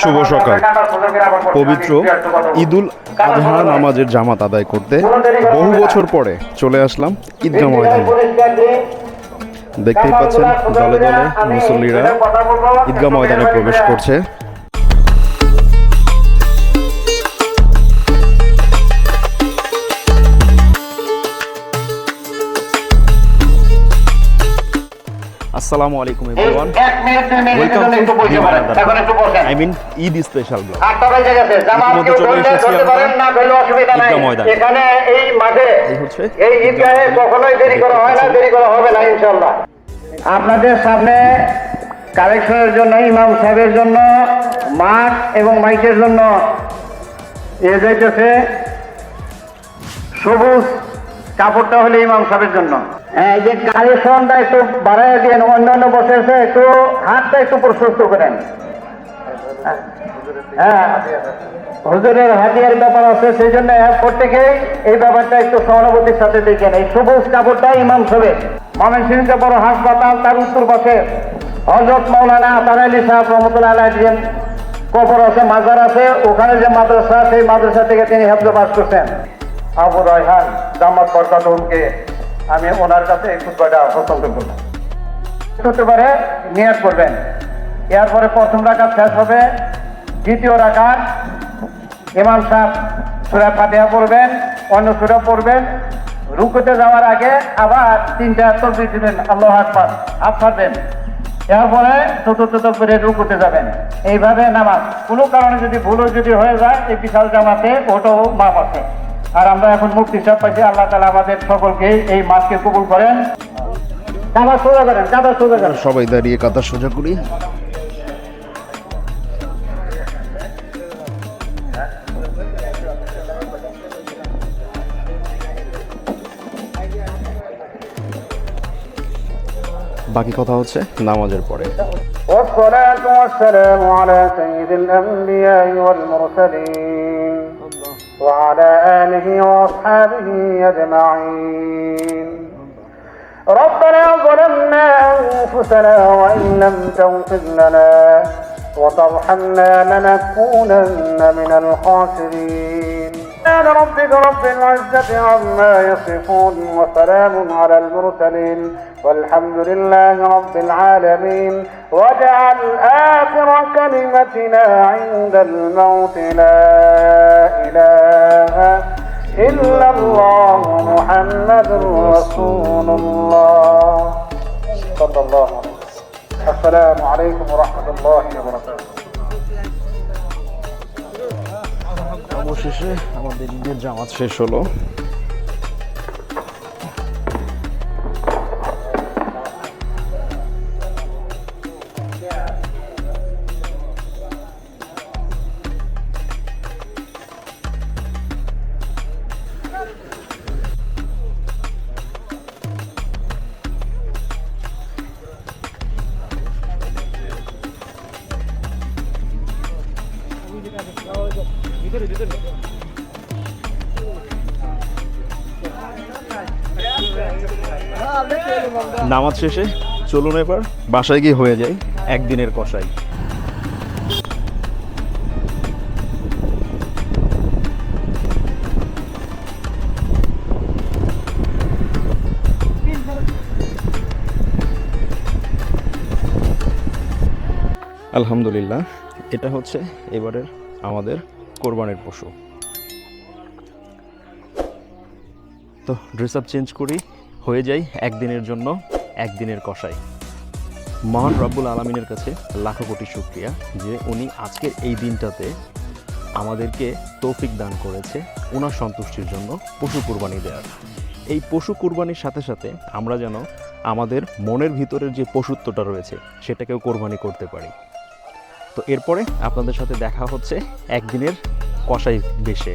শুভ সকাল। পবিত্র ঈদুল আজহা নামাজের জামাত আদায় করতে বহু বছর পরে চলে আসলাম ঈদগাহ ময়দানে। দেখতেই পাচ্ছেন দলে দলে মুসল্লিরা ঈদগাহ ময়দানে প্রবেশ করছে। আসসালামু আলাইকুম এভরিওয়ান ওয়েলকাম একটু টু পারেন। এখন একটু বসেন। I mean Eid special blog ইতিমধ্যে চলে এসেছি আমরা না ধরলে অসুবিধা নাই। ঈদগাহ ময়দানে। এখানে এই মাঠে এই হচ্ছে এই ঈদগাহে কখনোই দেরি করা হয় না দেরি করা হবে না ইনশাল্লাহ আপনাদের সামনে কালেকশনের জন্য ইমাম সাহেবের জন্য মাঠ এবং মাইকের জন্য এ যাইতেছে সবুজ কাপড়টা হলে ইমাম সাহেবের জন্য। হ্যাঁ, এই যে কালেকশনটা একটু বাড়াই দিন অন্যান্য বসেছে একটু হাতটা একটু প্রশস্ত করেন। হ্যাঁ হুজুরের হাতিয়ার ব্যাপার আছে সেই জন্য প্রত্যেকেই এই ব্যাপারটা একটু সহানুভূতির সাথে দেখেন। এই সবুজ কাপড়টা ইমাম সবে ময়মনসিংহ বড় হাসপাতাল তার উত্তর পাশে হজরত মৌলানা আতার আলী সাহেব রহমতুল্লাহ আলাহ যে কবর আছে মাজার আছে ওখানে যে মাদ্রাসা সেই মাদ্রাসা থেকে তিনি হেফজে বাস করছেন। আবু রায়হান জামাত বরকাতকে আমি ওনার কাছে এই খুতবাটা হস্তান্তর করলাম হতে পারে নিয়াত করবেন। এরপরে প্রথম রাকাত শেষ হবে, দ্বিতীয় রাকাত ইমাম সাহেব সুরা ফাতিহা পড়বেন, অন্য সুরা পড়বেন। রুকুতে যাওয়ার আগে আবার তিনটা তকবির দিবেন আল্লাহ আকবার হাত ছাড়বেন। এরপরে চতুর্থ তকবিরে রুকুতে যাবেন। এইভাবে নামাজ। কোনো কারণে যদি ভুলও যদি হয়ে যায়, এই বিশাল জামাতে ওটাও মাপ আছে। আর আমরা এখন মুক্তি সাহেব পাইছি আল্লাহ তালা আমাদের সকলকে এই মাসকে কবুল করেন কাবার সোজা করেন কাবার সোজা করেন সবাই দাঁড়িয়ে কাতার সোজা করি বাকি কথা হচ্ছে নামাজের পরে والصلاة والسلام على سيد الأنبياء والمرسلين وعلى آله وأصحابه أجمعين. ربنا ظلمنا أنفسنا وإن لم تغفر لنا وترحمنا لنكونن من الخاسرين. سبحان ربك رب العزة عما يصفون وسلام على المرسلين والحمد لله رب العالمين. واجعل آخر كلمتنا عند الموت لا إله إلا الله محمد رسول الله. صلى الله عليه وسلم. السلام عليكم ورحمة الله وبركاته. অবশেষে আমাদের ঈদের জামাত শেষ হলো। নামাজ শেষে চলুন এবার বাসায় গিয়ে হয়ে যায় একদিনের কষাই আলহামদুলিল্লাহ, এটা হচ্ছে এবারের আমাদের কোরবানির পশু। তো ড্রেস আপ চেঞ্জ করি, হয়ে যাই একদিনের জন্য। একদিনের কষাই। মহান রব্বুল আলমিনের কাছে লাখো কোটি শুক্রিয়া যে উনি আজকের এই দিনটাতে আমাদেরকে তৌফিক দান করেছে ওনার সন্তুষ্টির জন্য পশু কুরবানি দেওয়ার। এই পশু কুরবানির সাথে সাথে আমরা যেন আমাদের মনের ভিতরের যে পশুত্বটা রয়েছে সেটাকেও কোরবানি করতে পারি। তো এরপরে আপনাদের সাথে দেখা হচ্ছে একদিনের কষাই বেশে।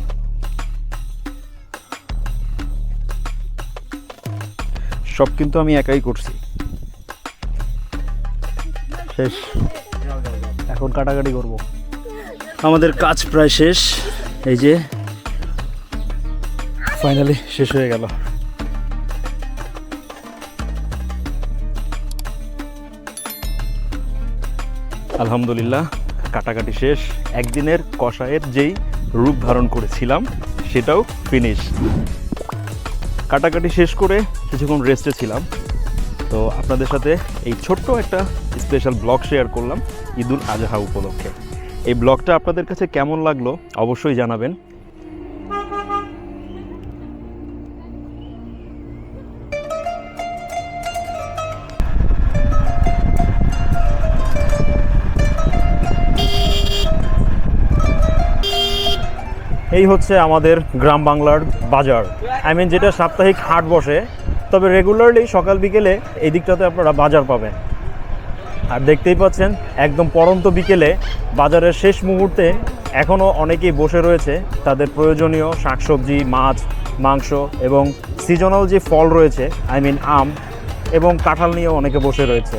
সব কিন্তু আমি একাই করছি। শেষ। এখন কাটাকাটি করব। আমাদের কাজ প্রায় শেষ। এই যে ফাইনালি শেষ হয়ে গেল। আলহামদুলিল্লাহ, কাটাকাটি শেষ। একদিনের কষায়ের যেই রূপ ধারণ করেছিলাম, সেটাও ফিনিশ কাটাকাটি শেষ করে কিছুক্ষণ রেস্টে ছিলাম। তো আপনাদের সাথে এই ছোট্ট একটা স্পেশাল ব্লগ শেয়ার করলাম ঈদুল আজহা উপলক্ষে। এই ব্লগটা আপনাদের কাছে কেমন লাগল অবশ্যই জানাবেন। এই হচ্ছে আমাদের গ্রাম বাংলার বাজার। আই মিন যেটা সাপ্তাহিক হাট বসে, তবে রেগুলারলি সকাল বিকেলে এই দিকটাতে আপনারা বাজার পাবেন। আর দেখতেই পাচ্ছেন, একদম পরন্ত বিকেলে বাজারের শেষ মুহূর্তে এখনও অনেকেই বসে রয়েছে। তাদের প্রয়োজনীয় শাকসবজি, মাছ, মাংস এবং সিজনাল যে ফল রয়েছে আই মিন আম এবং কাঁঠাল নিয়েও অনেকে বসে রয়েছে।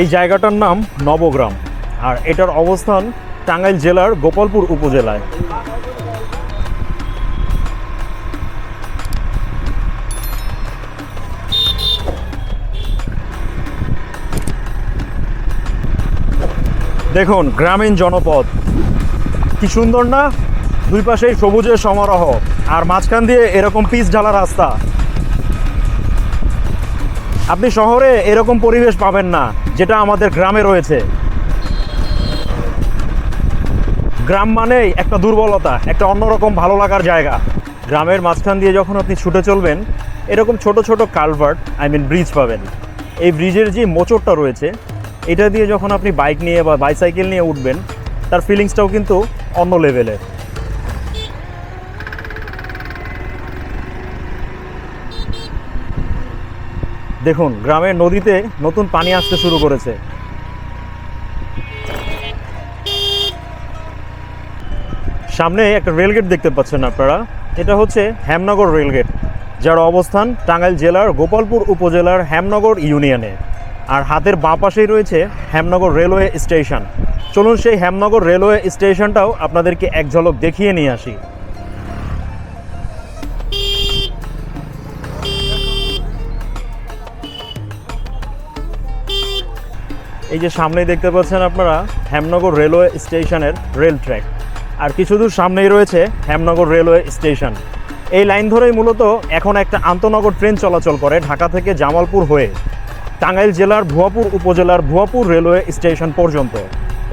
এই জায়গাটার নাম নবগ্রাম। আর এটার অবস্থান টাঙ্গাইল জেলার গোপালপুর উপজেলায়। দেখুন, গ্রামীণ জনপদ। কি সুন্দর না? দুই পাশেই সবুজের সমারোহ। আর মাঝখান দিয়ে এরকম পিচ ঢালা রাস্তা। আপনি শহরে এরকম পরিবেশ পাবেন না। যেটা আমাদের গ্রামে রয়েছে। গ্রাম মানেই একটা দুর্বলতা, একটা অন্যরকম ভালো লাগার জায়গা। গ্রামের মাঝখান দিয়ে যখন আপনি ছুটে চলবেন, এরকম ছোট ছোট কালভার্ট আই মিন ব্রিজ পাবেন। এই ব্রিজের যে মোচরটা রয়েছে, এটা দিয়ে যখন আপনি বাইক নিয়ে বা বাইসাইকেল নিয়ে উঠবেন, তার ফিলিংসটাও কিন্তু অন্য লেভেলের দেখুন, গ্রামের নদীতে নতুন পানি আসতে শুরু করেছে। সামনে একটা রেলগেট দেখতে পাচ্ছেন আপনারা। এটা হচ্ছে হেমনগর রেলগেট, যার অবস্থান টাঙ্গাইল জেলার গোপালপুর উপজেলার হেমনগর ইউনিয়নে। আর হাতের বাঁ পাশেই রয়েছে হেমনগর রেলওয়ে স্টেশন। চলুন সেই হেমনগর রেলওয়ে স্টেশনটাও আপনাদেরকে এক ঝলক দেখিয়ে নিয়ে আসি। এই যে সামনেই দেখতে পাচ্ছেন আপনারা হেমনগর রেলওয়ে স্টেশনের রেল ট্র্যাক। আর কিছু দূর সামনেই রয়েছে হেমনগর রেলওয়ে স্টেশন। এই লাইন ধরেই মূলত এখন একটা আন্তনগর ট্রেন চলাচল করে ঢাকা থেকে জামালপুর হয়ে টাঙ্গাইল জেলার ভুয়াপুর উপজেলার ভুয়াপুর রেলওয়ে স্টেশন পর্যন্ত।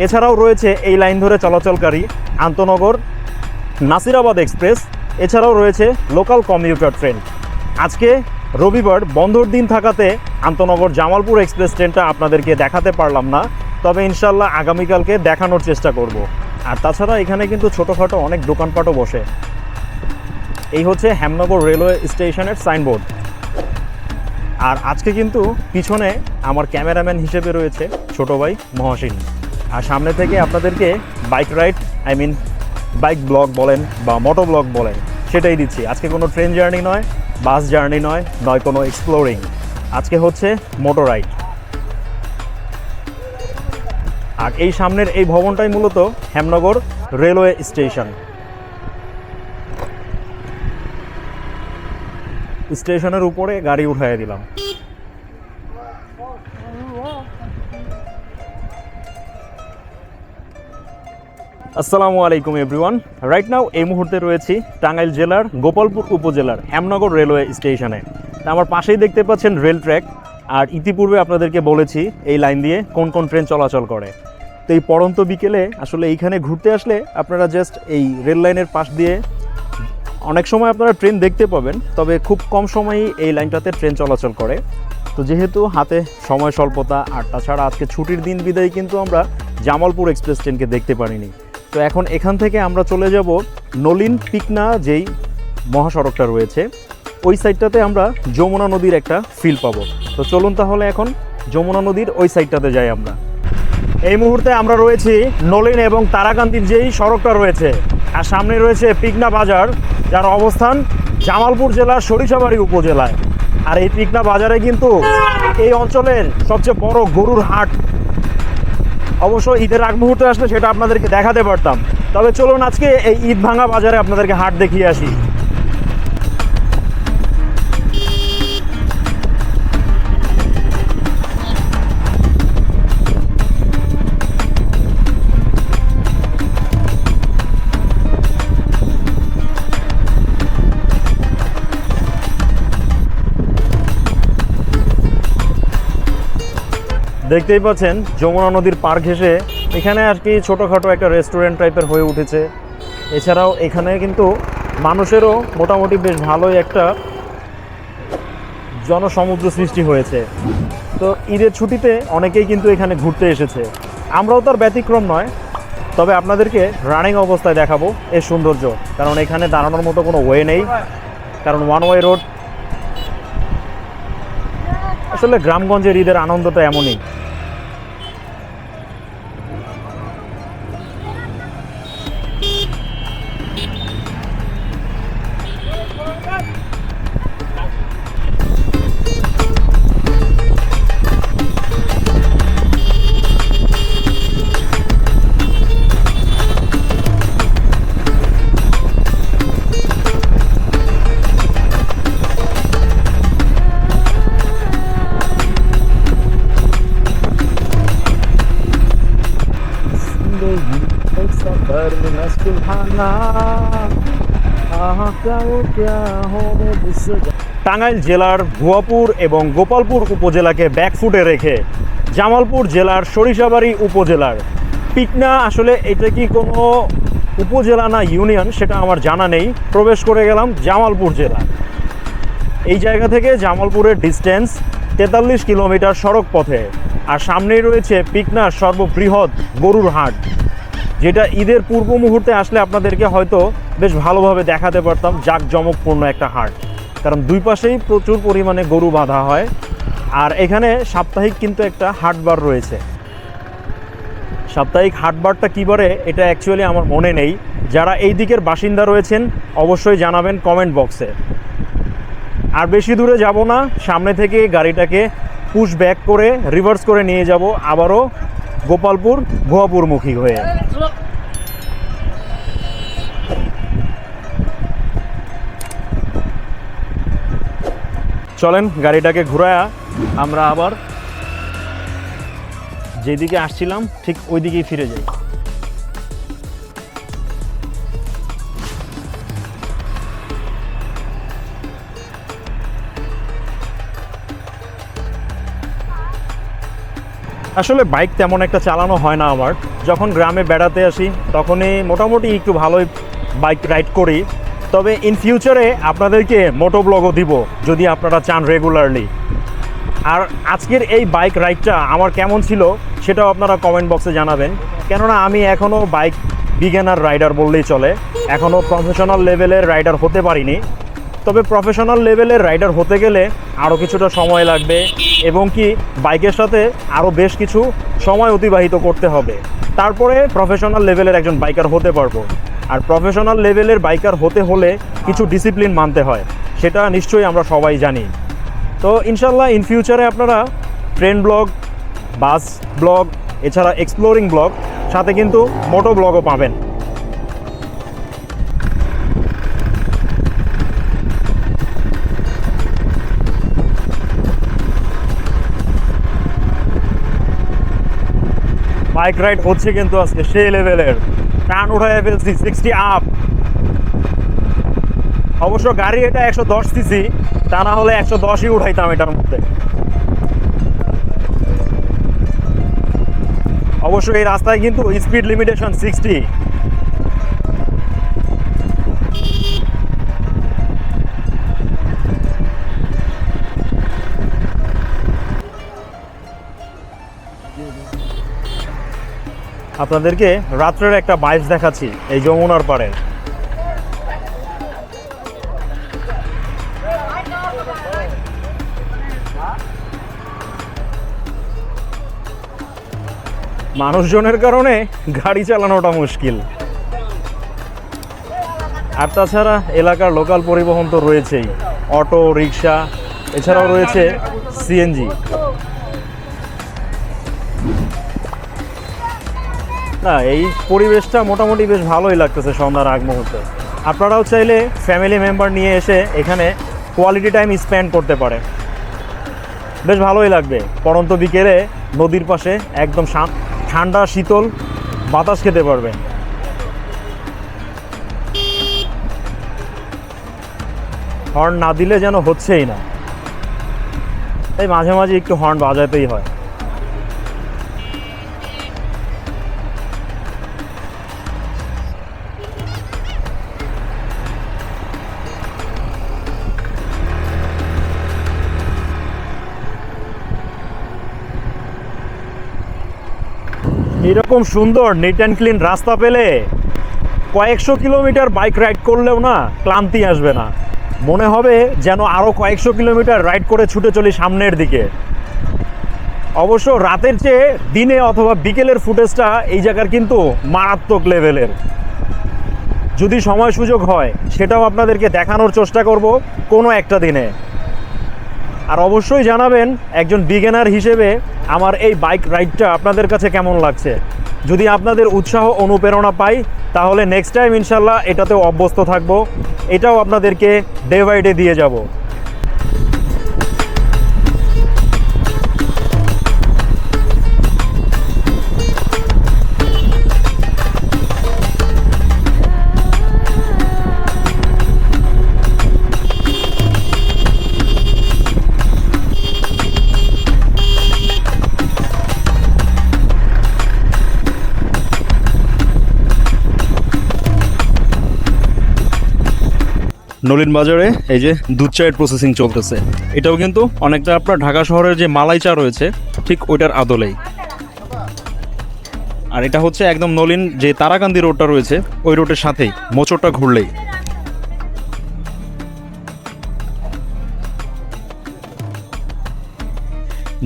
এছাড়াও রয়েছে এই লাইন ধরে চলাচলকারী আন্তনগর নাসিরাবাদ এক্সপ্রেস। এছাড়াও রয়েছে লোকাল কমিউটার ট্রেন। আজকে রবিবার বন্ধর দিন থাকাতে আন্তনগর জামালপুর এক্সপ্রেস ট্রেনটা আপনাদেরকে দেখাতে পারলাম না, তবে ইনশাল্লাহ আগামীকালকে দেখানোর চেষ্টা করব। আর তাছাড়া এখানে কিন্তু ছোটোখাটো অনেক দোকানপাটও বসে। এই হচ্ছে হেমনগর রেলওয়ে স্টেশনের সাইনবোর্ড। আর আজকে কিন্তু পিছনে আমার ক্যামেরাম্যান হিসেবে রয়েছে ছোট ভাই মহাসিন আর সামনে থেকে আপনাদেরকে bike ride, I mean bike blog বলেন বা মোটো ব্লগ বলেন, সেটাই দিচ্ছি। আজকে কোনো ট্রেন জার্নি নয় বাস জার্নি নয় নয় কোনো এক্সপ্লোরিং আজকে হচ্ছে মোটর রাইড আর এই সামনের এই ভবনটাই মূলত হেমনগর রেলওয়ে স্টেশন স্টেশনের উপরে গাড়ি উঠাইয়া দিলাম। আসসালামু আলাইকুম এভরিওয়ান রাইট নাও এই মুহূর্তে রয়েছি টাঙ্গাইল জেলার গোপালপুর উপজেলার হেমনগর রেলওয়ে স্টেশনে। তা আমার পাশেই দেখতে পাচ্ছেন রেল ট্র্যাক। আর ইতিপূর্বে আপনাদেরকে বলেছি এই লাইন দিয়ে কোন কোন ট্রেন চলাচল করে। তো এই পড়ন্ত বিকেলে আসলে এইখানে ঘুরতে আসলে আপনারা জাস্ট এই রেল লাইনের পাশ দিয়ে অনেক সময় আপনারা ট্রেন দেখতে পাবেন, তবে খুব কম সময়ই এই লাইনটাতে ট্রেন চলাচল করে। তো যেহেতু হাতে সময় স্বল্পতা, আর তাছাড়া আজকে ছুটির দিন বিদায় কিন্তু আমরা জামালপুর এক্সপ্রেস ট্রেনকে দেখতে পারিনি। তো এখন এখান থেকে আমরা চলে যাব নলিন পিকনা, যেই মহাসড়কটা রয়েছে। ওই সাইডটাতে আমরা যমুনা নদীর একটা ফিল পাবো। তো চলুন তাহলে এখন যমুনা নদীর ওই সাইডটাতে যাই আমরা। এই মুহূর্তে আমরা রয়েছি নলিন এবং তারাকান্দির যেই সড়কটা রয়েছে। আর সামনে রয়েছে পিকনা বাজার, যার অবস্থান জামালপুর জেলার সরিষাবাড়ি উপজেলায়। আর এই পিকনা বাজারে কিন্তু এই অঞ্চলের সবচেয়ে বড় গরুর হাট অবশ্য ঈদের আগ মুহূর্তে আসলে সেটা আপনাদেরকে দেখাতে পারতাম। তবে চলুন আজকে এই ঈদ ভাঙা বাজারে আপনাদেরকে হাট দেখিয়ে আসি। দেখতেই পাচ্ছেন, যমুনা নদীর পার ঘেঁষে এখানে আর কি ছোটোখাটো একটা রেস্টুরেন্ট টাইপের হয়ে উঠেছে। এছাড়াও এখানে কিন্তু মানুষেরও মোটামুটি বেশ ভালোই একটা জনসমুদ্র সৃষ্টি হয়েছে। তো ঈদের ছুটিতে অনেকেই কিন্তু এখানে ঘুরতে এসেছে। আমরাও তার ব্যতিক্রম নয়, তবে আপনাদেরকে রানিং অবস্থায় দেখাবো এর সৌন্দর্য। কারণ এখানে দাঁড়ানোর মতো কোনো ওয়ে নেই। কারণ ওয়ান ওয়ে রোড আসলে গ্রামগঞ্জের ঈদের আনন্দটা এমনই। টাঙ্গাইল জেলার ভুয়াপুর এবং গোপালপুর উপজেলাকে ব্যাকফুটে রেখে জামালপুর জেলার সরিষাবাড়ি উপজেলার। পিকনা আসলে এটা কি কোনো উপজেলা না ইউনিয়ন সেটা আমার জানা নেই। প্রবেশ করে গেলাম জামালপুর জেলা। এই জায়গা থেকে জামালপুরের ডিস্টেন্স তেতাল্লিশ কিলোমিটার সড়ক পথে আর সামনেই রয়েছে পিকনার সর্ববৃহৎ গরুর হাট। যেটা ঈদের পূর্ব মুহূর্তে আসলে আপনাদেরকে হয়তো বেশ ভালোভাবে দেখাতে পারতাম, জাঁকজমকপূর্ণ একটা হাট। কারণ দুই পাশেই প্রচুর পরিমাণে গরু বাঁধা হয়, আর এখানে সাপ্তাহিক কিন্তু একটা হাটবার রয়েছে। সাপ্তাহিক হাটবারটা কী বারে এটা অ্যাকচুয়ালি আমার মনে নেই। যারা এই দিকের বাসিন্দা রয়েছেন, অবশ্যই জানাবেন কমেন্ট বক্সে আর বেশি দূরে যাব না, সামনে থেকে গাড়িটাকে পুশ ব্যাক করে রিভার্স করে নিয়ে যাব, আবারও গোপালপুর, ভুয়াপুরমুখী হয়ে। চলেন, গাড়িটাকে ঘুরায়া আমরা আবার যেদিকে আসছিলাম, ঠিক ওই দিকেই ফিরে যাই। আসলে বাইক তেমন একটা চালানো হয় না আমার। যখন গ্রামে বেড়াতে আসি, তখনই মোটামুটি একটু ভালোই বাইক রাইড করি। তবে ইন ফিউচারে আপনাদেরকে মোটো ব্লগও দিব, যদি আপনারা চান রেগুলারলি আর আজকের এই বাইক রাইডটা আমার কেমন ছিল, সেটাও আপনারা কমেন্ট বক্সে জানাবেন। কেননা আমি এখনও বাইক বিগিনার রাইডার বললেই চলে। এখনও প্রফেশনাল লেভেলের রাইডার হতে পারিনি। তবে প্রফেশনাল লেভেলের রাইডার হতে গেলে আরও কিছুটা সময় লাগবে এবং কি বাইকের সাথে আরও বেশ কিছু সময় অতিবাহিত করতে হবে। তারপরে প্রফেশনাল লেভেলের একজন বাইকার হতে পারব। আর প্রফেশনাল লেভেলের বাইকার হতে হলে কিছু ডিসিপ্লিন মানতে হয়, সেটা নিশ্চয়ই আমরা সবাই জানি। তো ইনশাল্লাহ ইন ফিউচারে আপনারা ট্রেন ব্লগ বাস ব্লগ এছাড়া এক্সপ্লোরিং ব্লগ সাথে কিন্তু মোটো ব্লগও পাবেন। বাইক রাইড হচ্ছে কিন্তু আজকে সেই লেভেলের টান উঠায় ফেলছি সিক্সটি আপ অবশ্য গাড়ি এটা একশো দশ সিসি তা না হলে একশো দশই উঠাইতাম এটার মধ্যে। অবশ্য এই রাস্তায় কিন্তু স্পিড লিমিটেশন সিক্সটি আপনাদেরকে রাত্রের একটা বাইস দেখাচ্ছি এই যমুনার পাড়ে। মানুষজনের কারণে গাড়ি চালানোটা মুশকিল। আর তাছাড়া এলাকার লোকাল পরিবহন তো রয়েছেই। অটো, রিক্সা, এছাড়াও রয়েছে সিএনজি না, এই পরিবেশটা মোটামুটি বেশ ভালোই লাগতেছে সন্ধ্যার আগ মুহূর্তে। আপনারাও চাইলে ফ্যামিলি মেম্বার নিয়ে এসে এখানে কোয়ালিটি টাইম স্পেন্ড করতে পারে বেশ ভালোই লাগবে। পরন্ত বিকেলে নদীর পাশে একদম ঠান্ডা, শীতল বাতাস খেতে পারবেন। হর্ন না দিলে যেন হচ্ছেই না। তাই মাঝে মাঝে একটু হর্ন বাজাতেই হয়। এরকম সুন্দর নিট অ্যান্ড ক্লিন রাস্তা পেলে কয়েকশো কিলোমিটার বাইক রাইড করলেও না ক্লান্তি আসবে না। মনে হবে যেন আরও কয়েকশো কিলোমিটার রাইড করে ছুটে চলি সামনের দিকে। অবশ্য রাতের চেয়ে দিনে অথবা বিকেলের ফুটেজটা এই জায়গার কিন্তু মারাত্মক লেভেলের যদি সময় সুযোগ হয়, সেটাও আপনাদেরকে দেখানোর চেষ্টা করব কোনো একটা দিনে। আর অবশ্যই জানাবেন একজন বিগেনার হিসেবে আমার এই বাইক রাইডটা আপনাদের কাছে কেমন লাগছে। যদি আপনাদের উৎসাহ, অনুপ্রেরণা পাই, তাহলে নেক্সট টাইম ইনশাল্লাহ এটাতেও অভ্যস্ত থাকব। এটাও আপনাদেরকে ডে বাই ডে দিয়ে যাব। নলিন বাজারে এই যে দুধ চায়ের প্রসেসিং চলতেছে। এটাও কিন্তু অনেকটা আপনার ঢাকা শহরের যে মালাই চা রয়েছে, ঠিক ওইটার আদলেই। আর এটা হচ্ছে একদম নলিন যে তারাকান্দি রোডটা রয়েছে, ওই রোডের সাথেই, মোচরটা ঘুরলেই।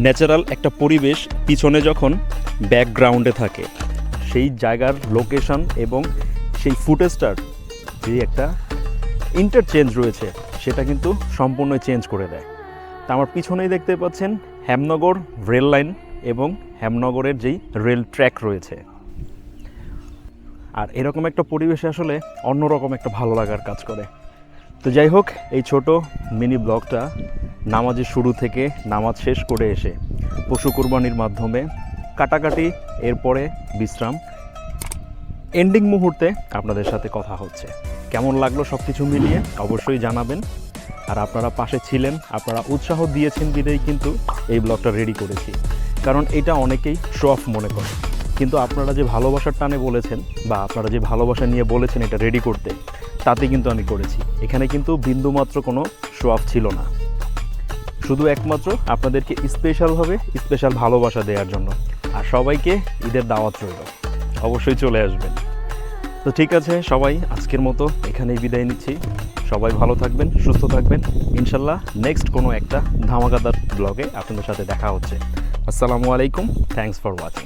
ন্যাচারাল একটা পরিবেশ পিছনে যখন ব্যাকগ্রাউন্ডে থাকে, সেই জায়গার লোকেশন এবং সেই ফুটেজটার যে একটা ইন্টারচেঞ্জ রয়েছে, সেটা কিন্তু সম্পূর্ণ চেঞ্জ করে দেয়। তা আমার পিছনেই দেখতে পাচ্ছেন হ্যামনগর রেল লাইন এবং হ্যামনগরের যেই রেল ট্র্যাক রয়েছে। আর এরকম একটা পরিবেশে আসলে অন্যরকম একটা ভালো লাগার কাজ করে। তো যাই হোক, এই ছোট মিনি ব্লগটা নামাজের শুরু থেকে নামাজ শেষ করে এসে পশু কোরবানির মাধ্যমে কাটাকাটি, এরপরে বিশ্রাম। এন্ডিং মুহূর্তে আপনাদের সাথে কথা হচ্ছে। কেমন লাগল সব কিছু মিলিয়ে অবশ্যই জানাবেন। আর আপনারা পাশে ছিলেন, আপনারা উৎসাহ দিয়েছেন বিদেই কিন্তু এই ব্লগটা রেডি করেছি। কারণ এটা অনেকেই শো অফ মনে করে। কিন্তু আপনারা যে ভালোবাসার টানে বলেছেন বা আপনারা যে ভালোবাসা নিয়ে বলেছেন এটা রেডি করতে, তাতে কিন্তু আমি করেছি। এখানে কিন্তু বিন্দুমাত্র কোনো শো অফ ছিল না। শুধু একমাত্র আপনাদেরকে স্পেশালভাবে স্পেশাল ভালোবাসা দেওয়ার জন্য। আর সবাইকে ঈদের দাওয়াত রইল। অবশ্যই চলে আসবেন। তো ঠিক আছে, সবাই আজকের মতো এখানেই বিদায় নিচ্ছি। সবাই ভালো থাকবেন, সুস্থ থাকবেন। ইনশাল্লাহ নেক্সট কোনো একটা ধামাকাদার ব্লগে আপনাদের সাথে দেখা হচ্ছে। আসসালামু আলাইকুম থ্যাংকস ফর ওয়াচিং